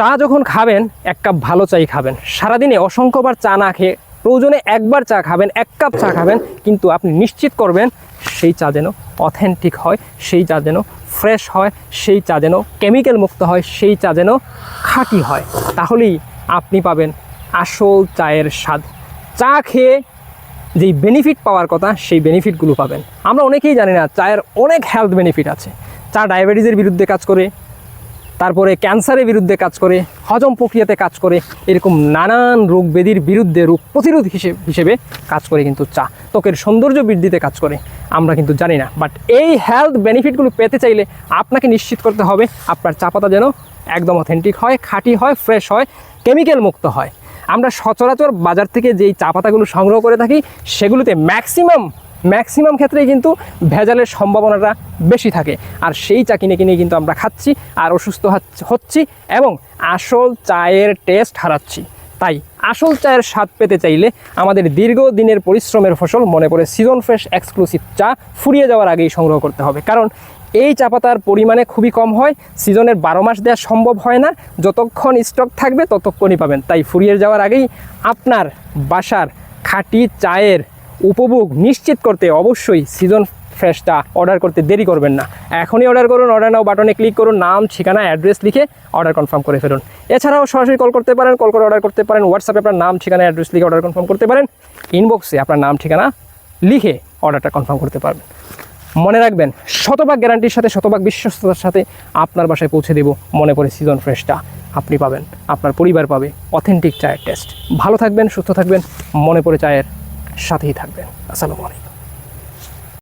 চা যখন খাবেন, এক কাপ ভালো চাই খাবেন। সারাদিনে অসংখ্যবার চা না খেয়ে প্রয়োজনে একবার চা খাবেন, এক কাপ চা খাবেন, কিন্তু আপনি নিশ্চিত করবেন সেই চা যেন অথেন্টিক হয়, সেই চা যেন ফ্রেশ হয়, সেই চা যেন কেমিক্যাল মুক্ত হয়, সেই চা যেন খাঁটি হয়। তাহলেই আপনি পাবেন আসল চায়ের স্বাদ। চা খেয়ে যেই বেনিফিট পাওয়ার কথা, সেই বেনিফিটগুলো পাবেন। আমরা অনেকেই জানি না, চায়ের অনেক হেলথ বেনিফিট আছে। চা ডায়াবেটিসের বিরুদ্ধে কাজ করে তারপরে ক্যান্সারের বিরুদ্ধে কাজ করে, হজম প্রক্রিয়াতে কাজ করে, এরকম নানান রোগ ব্যাধির বিরুদ্ধে রোগ প্রতিরোধ হিসেবে হিসেবে কাজ করে কিন্তু চা, ত্বকের সৌন্দর্য বৃদ্ধিতে কাজ করে, আমরা কিন্তু জানি না। বাট এই হেলথ বেনিফিটগুলো পেতে চাইলে আপনাকে নিশ্চিত করতে হবে, আপনার চা পাতা যেন একদম অথেন্টিক হয়, খাঁটি হয় ফ্রেশ হয় কেমিক্যাল মুক্ত হয়। আমরা সচরাচর বাজার থেকে যেই চা পাতাগুলো সংগ্রহ করে থাকি, সেগুলোতে ম্যাক্সিমাম ম্যাক্সিমাম ক্ষেত্রেই কিন্তু ভেজালের সম্ভাবনাটা বেশি থাকে। আর সেই চা কিনে কিনে কিন্তু আমরা খাচ্ছি, আর অসুস্থ হচ্ছি- এবং আসল চায়ের টেস্ট হারাচ্ছি। তাই আসল চায়ের স্বাদ পেতে চাইলে আমাদের দীর্ঘদিনের পরিশ্রমের ফসল মনে করে সিজন ফ্রেশ এক্সক্লুসিভ চা ফুরিয়ে যাওয়ার আগেই সংগ্রহ করতে হবে। কারণ এই চা পাতার পরিমাণে খুবই কম হয় সিজনের বারো মাস দেওয়া সম্ভব হয় না, যতক্ষণ স্টক থাকবে ততক্ষণই পাবেন। তাই ফুরিয়ে যাওয়ার আগেই আপনার বাসার খাঁটি চায়ের উপভোগ নিশ্চিত করতে অবশ্যই সিজন ফ্রেশটা অর্ডার করতে দেরি করবেন না। এখনই অর্ডার করুন অর্ডার নাও বাটনে ক্লিক করুন, নাম, ঠিকানা অ্যাড্রেস লিখে অর্ডার কনফার্ম করে ফেলুন। এছাড়াও সরাসরি কল করতে পারেন কল করে অর্ডার করতে পারেন হোয়াটসঅ্যাপে আপনার নাম, ঠিকানা অ্যাড্রেস লিখে অর্ডার কনফার্ম করতে পারেন ইনবক্সে আপনার নাম, ঠিকানা লিখে অর্ডারটা কনফার্ম করতে পারবেন। মনে রাখবেন, শতভাগ গ্যারান্টির সাথে, শতভাগ বিশ্বস্ততার সাথে আপনার বাসায় পৌঁছে দেব, মনে করে সিজন ফ্রেশটা আপনি পাবেন, আপনার পরিবার পাবে অথেন্টিক চায়ের টেস্ট ভালো থাকবেন, সুস্থ থাকবেন, মনে পড়ে চায়ের সাথেই থাকবেন। আসসালামু আলাইকুম।